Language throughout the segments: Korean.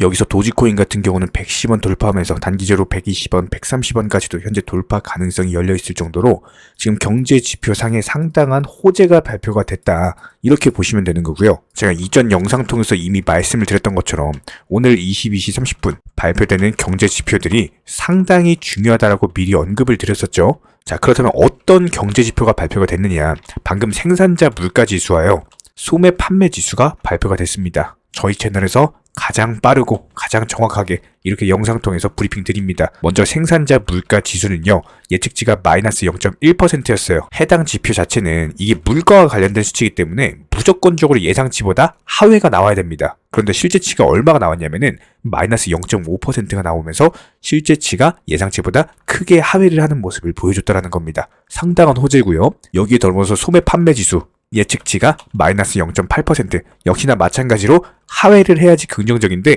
여기서 도지코인 같은 경우는 110원 돌파하면서 단기적으로 120원, 130원까지도 현재 돌파 가능성이 열려 있을 정도로 지금 경제 지표 상에 상당한 호재가 발표가 됐다. 이렇게 보시면 되는 거고요. 제가 이전 영상 통해서 이미 말씀을 드렸던 것처럼 오늘 22시 30분 발표되는 경제 지표들이 상당히 중요하다라고 미리 언급을 드렸었죠. 자, 그렇다면 어떤 경제 지표가 발표가 됐느냐? 방금 생산자 물가 지수와요. 소매 판매 지수가 발표가 됐습니다. 저희 채널에서 가장 빠르고 가장 정확하게 이렇게 영상 통해서 브리핑 드립니다. 먼저 생산자 물가 지수는요, 예측치가 마이너스 0.1%였어요. 해당 지표 자체는 이게 물가와 관련된 수치이기 때문에 무조건적으로 예상치보다 하회가 나와야 됩니다. 그런데 실제치가 얼마가 나왔냐면은 마이너스 0.5%가 나오면서 실제치가 예상치보다 크게 하회를 하는 모습을 보여줬다라는 겁니다. 상당한 호재고요. 여기에 더불어서 소매 판매 지수 예측치가 마이너스 0.8% 역시나 마찬가지로 하회를 해야지 긍정적인데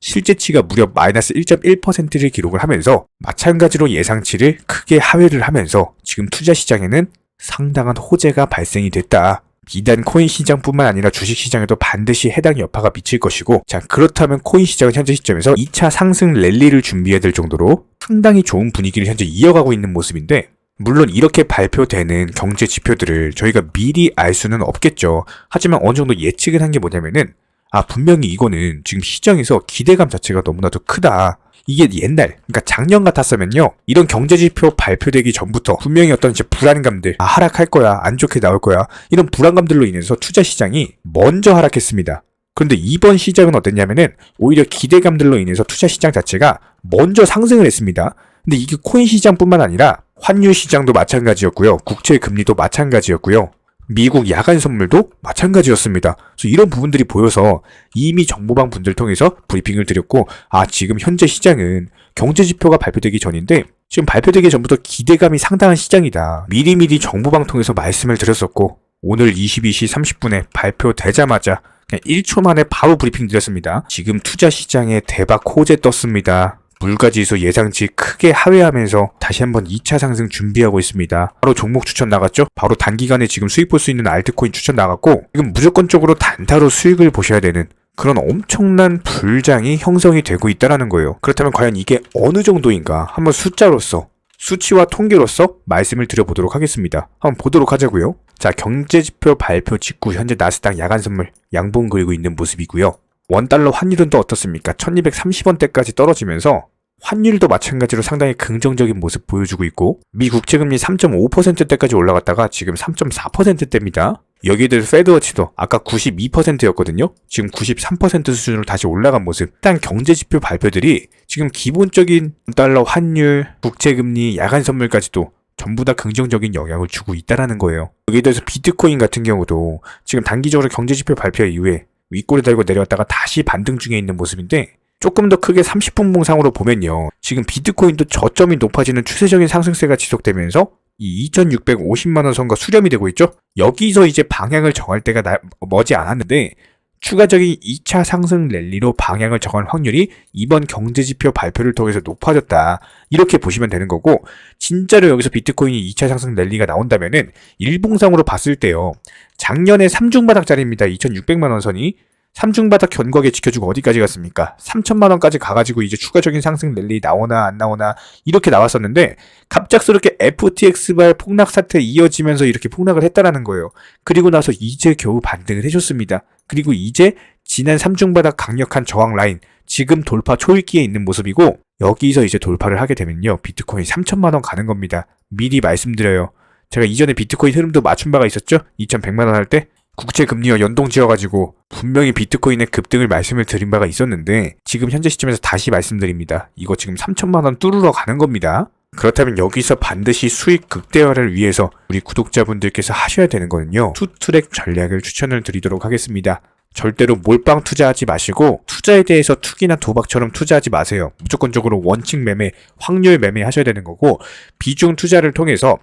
실제치가 무려 마이너스 1.1%를 기록을 하면서 마찬가지로 예상치를 크게 하회를 하면서 지금 투자 시장에는 상당한 호재가 발생이 됐다. 비단 코인 시장뿐만 아니라 주식 시장에도 반드시 해당 여파가 미칠 것이고 자 그렇다면 코인 시장은 현재 시점에서 2차 상승 랠리를 준비해야 될 정도로 상당히 좋은 분위기를 현재 이어가고 있는 모습인데 물론 이렇게 발표되는 경제 지표들을 저희가 미리 알 수는 없겠죠. 하지만 어느 정도 예측을 한 게 뭐냐면은 아 분명히 이거는 지금 시장에서 기대감 자체가 너무나도 크다. 이게 옛날, 그러니까 작년 같았으면요. 이런 경제 지표 발표되기 전부터 분명히 어떤 이제 불안감들, 아 하락할 거야, 안 좋게 나올 거야. 이런 불안감들로 인해서 투자 시장이 먼저 하락했습니다. 그런데 이번 시장은 어땠냐면은 오히려 기대감들로 인해서 투자 시장 자체가 먼저 상승을 했습니다. 근데 이게 코인 시장뿐만 아니라 환율 시장도 마찬가지였고요. 국채 금리도 마찬가지였고요. 미국 야간 선물도 마찬가지였습니다. 그래서 이런 부분들이 보여서 이미 정보방 분들 통해서 브리핑을 드렸고, 아, 지금 현재 시장은 경제 지표가 발표되기 전인데, 지금 발표되기 전부터 기대감이 상당한 시장이다. 미리미리 정보방 통해서 말씀을 드렸었고, 오늘 22시 30분에 발표되자마자 그냥 1초 만에 바로 브리핑 드렸습니다. 지금 투자 시장에 대박 호재 떴습니다. 물가지수 예상치 크게 하회하면서 다시 한번 2차 상승 준비하고 있습니다. 바로 종목 추천 나갔죠? 바로 단기간에 지금 수익 볼 수 있는 알트코인 추천 나갔고 지금 무조건적으로 단타로 수익을 보셔야 되는 그런 엄청난 불장이 형성이 되고 있다라는 거예요. 그렇다면 과연 이게 어느 정도인가 한번 숫자로서 수치와 통계로서 말씀을 드려보도록 하겠습니다. 한번 보도록 하자고요. 자, 경제지표 발표 직후 현재 나스닥 야간 선물 양봉 그리고 있는 모습이고요. 원달러 환율은 또 어떻습니까? 1230원대까지 떨어지면서 환율도 마찬가지로 상당히 긍정적인 모습 보여주고 있고 미 국채금리 3.5%대까지 올라갔다가 지금 3.4%대입니다. 여기에 대해서 페드워치도 아까 92%였거든요. 지금 93% 수준으로 다시 올라간 모습. 일단 경제지표 발표들이 지금 기본적인 달러 환율, 국채금리, 야간 선물까지도 전부 다 긍정적인 영향을 주고 있다라는 거예요. 여기에 대해서 비트코인 같은 경우도 지금 단기적으로 경제지표 발표 이후에 윗골에 달고 내려왔다가 다시 반등 중에 있는 모습인데 조금 더 크게 30분 봉상으로 보면요. 지금 비트코인도 저점이 높아지는 추세적인 상승세가 지속되면서 이 2650만원 선과 수렴이 되고 있죠. 여기서 이제 방향을 정할 때가 나, 머지 않았는데 추가적인 2차 상승 랠리로 방향을 정할 확률이 이번 경제지표 발표를 통해서 높아졌다. 이렇게 보시면 되는 거고, 진짜로 여기서 비트코인이 2차 상승 랠리가 나온다면은, 일봉상으로 봤을 때요. 작년에 3중바닥짜리입니다. 2600만원 선이. 3중바닥 견고하게 지켜주고 어디까지 갔습니까? 3천만 원까지 가가지고 이제 추가적인 상승 랠리 나오나 안 나오나 이렇게 나왔었는데 갑작스럽게 FTX발 폭락 사태 이어지면서 이렇게 폭락을 했다라는 거예요. 그리고 나서 이제 겨우 반등을 해줬습니다. 그리고 이제 지난 3중바닥 강력한 저항 라인 지금 돌파 초읽기에 있는 모습이고 여기서 이제 돌파를 하게 되면요. 비트코인 3천만 원 가는 겁니다. 미리 말씀드려요. 제가 이전에 비트코인 흐름도 맞춘 바가 있었죠? 2100만 원 할 때? 국채 금리와 연동 지어가지고 분명히 비트코인의 급등을 말씀을 드린 바가 있었는데 지금 현재 시점에서 다시 말씀드립니다. 이거 지금 3천만 원 뚫으러 가는 겁니다. 그렇다면 여기서 반드시 수익 극대화를 위해서 우리 구독자분들께서 하셔야 되는 거는요. 투트랙 전략을 추천을 드리도록 하겠습니다. 절대로 몰빵 투자하지 마시고 투자에 대해서 투기나 도박처럼 투자하지 마세요. 무조건적으로 원칙 매매, 확률 매매 하셔야 되는 거고 비중 투자를 통해서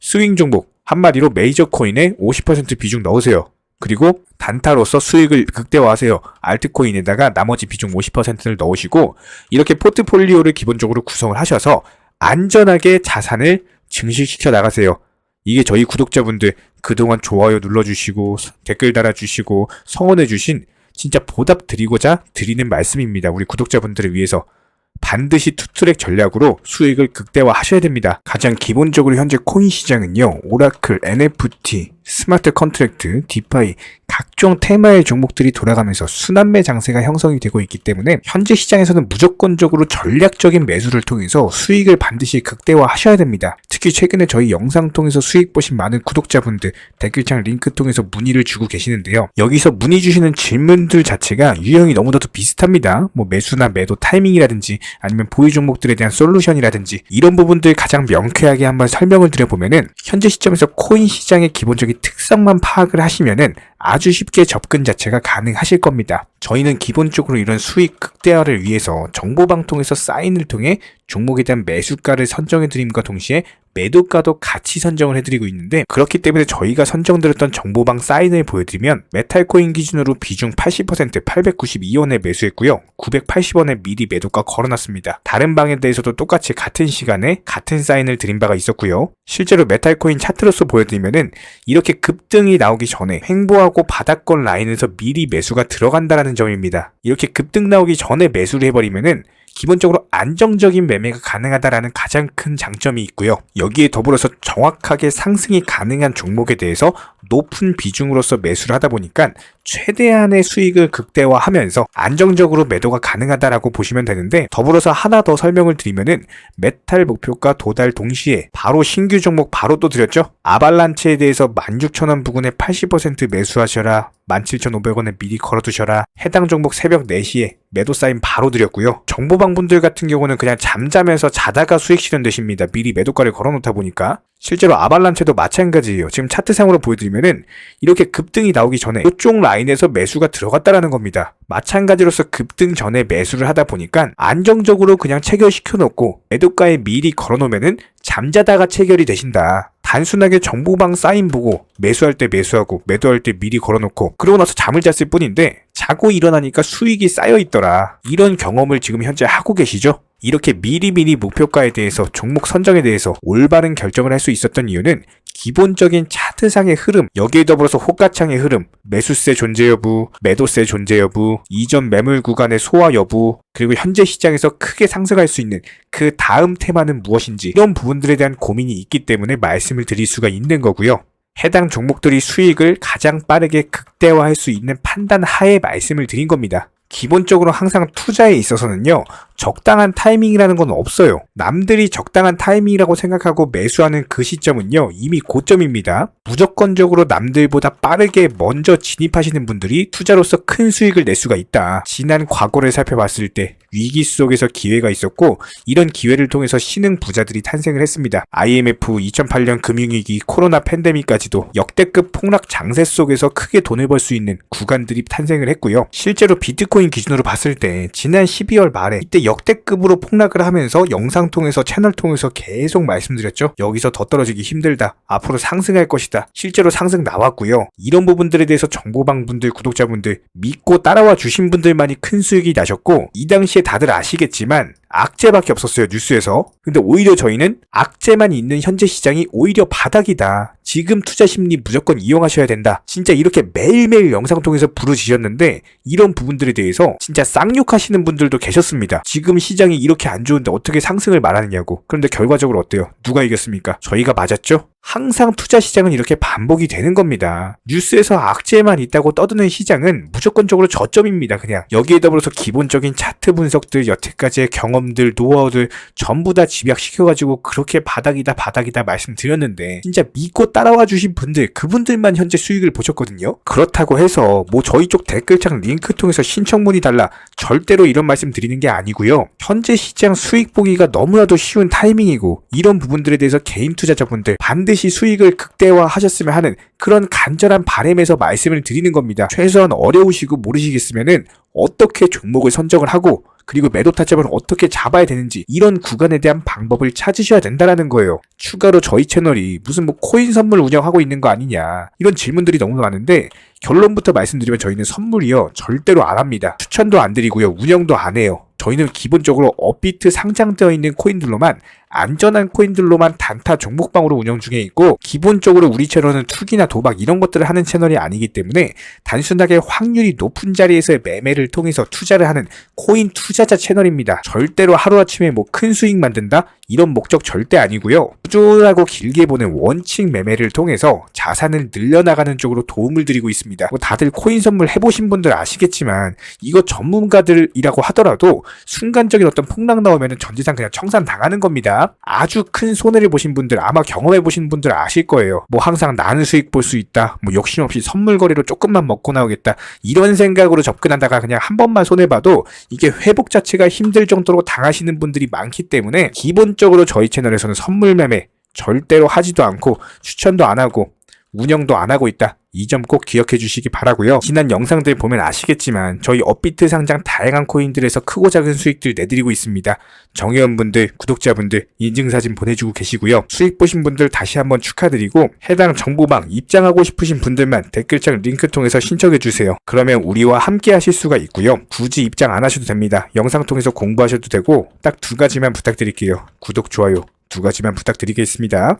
스윙 종목 한마디로 메이저 코인에 50% 비중 넣으세요. 그리고 단타로서 수익을 극대화하세요. 알트코인에다가 나머지 비중 50%를 넣으시고 이렇게 포트폴리오를 기본적으로 구성을 하셔서 안전하게 자산을 증식시켜 나가세요. 이게 저희 구독자분들 그동안 좋아요 눌러주시고 댓글 달아주시고 성원해주신 진짜 보답 드리고자 드리는 말씀입니다. 우리 구독자분들을 위해서. 반드시 투트랙 전략으로 수익을 극대화하셔야 됩니다. 가장 기본적으로 현재 코인 시장은요, 오라클, NFT, 스마트 컨트랙트, 디파이, 각종 테마의 종목들이 돌아가면서 순환매 장세가 형성이 되고 있기 때문에 현재 시장에서는 무조건적으로 전략적인 매수를 통해서 수익을 반드시 극대화하셔야 됩니다. 특히 최근에 저희 영상 통해서 수익 보신 많은 구독자분들 댓글창 링크 통해서 문의를 주고 계시는데요. 여기서 문의 주시는 질문들 자체가 유형이 너무나도 비슷합니다. 뭐 매수나 매도 타이밍이라든지 아니면 보유 종목들에 대한 솔루션이라든지 이런 부분들 가장 명쾌하게 한번 설명을 드려보면은 현재 시점에서 코인 시장의 기본적인 특성만 파악을 하시면은 아주 쉽게 접근 자체가 가능하실 겁니다. 저희는 기본적으로 이런 수익 극대화를 위해서 정보방통에서 사인을 통해 종목에 대한 매수가를 선정해 드림과 동시에 매도가도 같이 선정을 해드리고 있는데 그렇기 때문에 저희가 선정드렸던 정보방 사인을 보여드리면 메탈코인 기준으로 비중 80% 892원에 매수했고요. 980원에 미리 매도가 걸어놨습니다. 다른 방에 대해서도 똑같이 같은 시간에 같은 사인을 드린 바가 있었고요. 실제로 메탈코인 차트로서 보여드리면은 이렇게 급등이 나오기 전에 횡보하고 바닥권 라인에서 미리 매수가 들어간다라는 점입니다. 이렇게 급등 나오기 전에 매수를 해버리면은 기본적으로 안정적인 매매가 가능하다라는 가장 큰 장점이 있고요. 여기에 더불어서 정확하게 상승이 가능한 종목에 대해서 높은 비중으로서 매수를 하다 보니까 최대한의 수익을 극대화하면서 안정적으로 매도가 가능하다라고 보시면 되는데 더불어서 하나 더 설명을 드리면은 메탈 목표가 도달 동시에 바로 신규 종목 바로 또 드렸죠. 아발란체에 대해서 16,000원 부근에 80% 매수하셔라. 17,500원에 미리 걸어두셔라. 해당 종목 새벽 4시에 매도 사인 바로 드렸고요. 정보방분들 같은 경우는 그냥 잠자면서 자다가 수익 실현되십니다. 미리 매도가를 걸어놓다 보니까. 실제로 아발란체도 마찬가지예요. 지금 차트상으로 보여드리면은 이렇게 급등이 나오기 전에 이쪽 라인에서 매수가 들어갔다라는 겁니다. 마찬가지로서 급등 전에 매수를 하다 보니까 안정적으로 그냥 체결시켜 놓고 매도가에 미리 걸어놓으면은 잠자다가 체결이 되신다. 단순하게 정보방 사인 보고 매수할 때 매수하고 매도할 때 미리 걸어놓고 그러고 나서 잠을 잤을 뿐인데 자고 일어나니까 수익이 쌓여 있더라. 이런 경험을 지금 현재 하고 계시죠? 이렇게 미리미리 목표가에 대해서 종목 선정에 대해서 올바른 결정을 할 수 있었던 이유는 기본적인 차트상의 흐름, 여기에 더불어서 호가창의 흐름, 매수세 존재 여부, 매도세 존재 여부, 이전 매물 구간의 소화 여부, 그리고 현재 시장에서 크게 상승할 수 있는 그 다음 테마는 무엇인지 이런 부분들에 대한 고민이 있기 때문에 말씀을 드릴 수가 있는 거고요. 해당 종목들이 수익을 가장 빠르게 극대화할 수 있는 판단 하에 말씀을 드린 겁니다. 기본적으로 항상 투자에 있어서는요, 적당한 타이밍이라는 건 없어요. 남들이 적당한 타이밍이라고 생각하고 매수하는 그 시점은요, 이미 고점입니다. 무조건적으로 남들보다 빠르게 먼저 진입하시는 분들이 투자로서 큰 수익을 낼 수가 있다. 지난 과거를 살펴봤을 때 위기 속에서 기회가 있었고, 이런 기회를 통해서 신흥 부자들이 탄생을 했습니다. IMF, 2008년 금융위기, 코로나 팬데믹까지도 역대급 폭락 장세 속에서 크게 돈을 벌 수 있는 구간들이 탄생을 했고요. 실제로 비트코인 기준으로 봤을 때 지난 12월 말에 이때 역대급으로 폭락을 하면서 영상 통해서 채널 통해서 계속 말씀드렸죠. 여기서 더 떨어지기 힘들다. 앞으로 상승할 것이다. 실제로 상승 나왔고요. 이런 부분들에 대해서 정보방 분들, 구독자분들 믿고 따라와 주신 분들만이 큰 수익이 나셨고 이 당시에 다들 아시겠지만 악재밖에 없었어요 뉴스에서. 근데 오히려 저희는 악재만 있는 현재 시장이 오히려 바닥이다 지금 투자 심리 무조건 이용하셔야 된다. 진짜 이렇게 매일매일 영상 통해서 부르짖었는데 이런 부분들에 대해서 진짜 쌍욕하시는 분들도 계셨습니다. 지금 시장이 이렇게 안 좋은데 어떻게 상승을 말하느냐고. 그런데 결과적으로 어때요? 누가 이겼습니까? 저희가 맞았죠? 항상 투자 시장은 이렇게 반복이 되는 겁니다. 뉴스에서 악재만 있다고 떠드는 시장은 무조건적으로 저점입니다. 그냥. 여기에 더불어서 기본적인 차트 분석들, 여태까지의 경험들, 노하우들 전부 다 집약시켜가지고 그렇게 바닥이다 바닥이다 말씀드렸는데 진짜 믿고 따 라와 주신 분들 그분들만 현재 수익을 보셨거든요. 그렇다고 해서 뭐 저희 쪽 댓글창 링크 통해서 신청문이 달라 절대로 이런 말씀 드리는 게 아니고요. 현재 시장 수익 보기가 너무나도 쉬운 타이밍이고 이런 부분들에 대해서 개인 투자자분들 반드시 수익을 극대화하셨으면 하는 그런 간절한 바램에서 말씀을 드리는 겁니다. 최소한 어려우시고 모르시겠으면은 어떻게 종목을 선정을 하고 그리고 매도 타점을 어떻게 잡아야 되는지 이런 구간에 대한 방법을 찾으셔야 된다라는 거예요. 추가로 저희 채널이 무슨 뭐 코인 선물 운영하고 있는 거 아니냐 이런 질문들이 너무 많은데 결론부터 말씀드리면 저희는 선물이요 절대로 안 합니다. 추천도 안 드리고요 운영도 안 해요. 저희는 기본적으로 업비트 상장되어 있는 코인들로만 안전한 코인들로만 단타 종목방으로 운영 중에 있고 기본적으로 우리 채널은 투기나 도박 이런 것들을 하는 채널이 아니기 때문에 단순하게 확률이 높은 자리에서의 매매를 통해서 투자를 하는 코인 투자자 채널입니다. 절대로 하루아침에 뭐 큰 수익 만든다? 이런 목적 절대 아니고요. 꾸준하고 길게 보는 원칙 매매를 통해서 자산을 늘려나가는 쪽으로 도움을 드리고 있습니다. 뭐 다들 코인 선물 해보신 분들 아시겠지만 이거 전문가들이라고 하더라도 순간적인 어떤 폭락 나오면 전 재산 그냥 청산 당하는 겁니다. 아주 큰 손해를 보신 분들 아마 경험해 보신 분들 아실 거예요. 뭐 항상 나는 수익 볼 수 있다. 뭐 욕심 없이 선물 거래로 조금만 먹고 나오겠다. 이런 생각으로 접근하다가 그냥 한 번만 손해 봐도 이게 회복 자체가 힘들 정도로 당하시는 분들이 많기 때문에 기본적으로 저희 채널에서는 선물 매매 절대로 하지도 않고 추천도 안 하고 운영도 안 하고 있다. 이 점 꼭 기억해 주시기 바라고요. 지난 영상들 보면 아시겠지만 저희 업비트 상장 다양한 코인들에서 크고 작은 수익들 내드리고 있습니다. 정회원분들, 구독자분들 인증사진 보내주고 계시고요. 수익 보신 분들 다시 한번 축하드리고 해당 정보방 입장하고 싶으신 분들만 댓글창 링크 통해서 신청해 주세요. 그러면 우리와 함께 하실 수가 있고요. 굳이 입장 안 하셔도 됩니다. 영상 통해서 공부하셔도 되고 딱 두 가지만 부탁드릴게요. 구독, 좋아요 두 가지만 부탁드리겠습니다.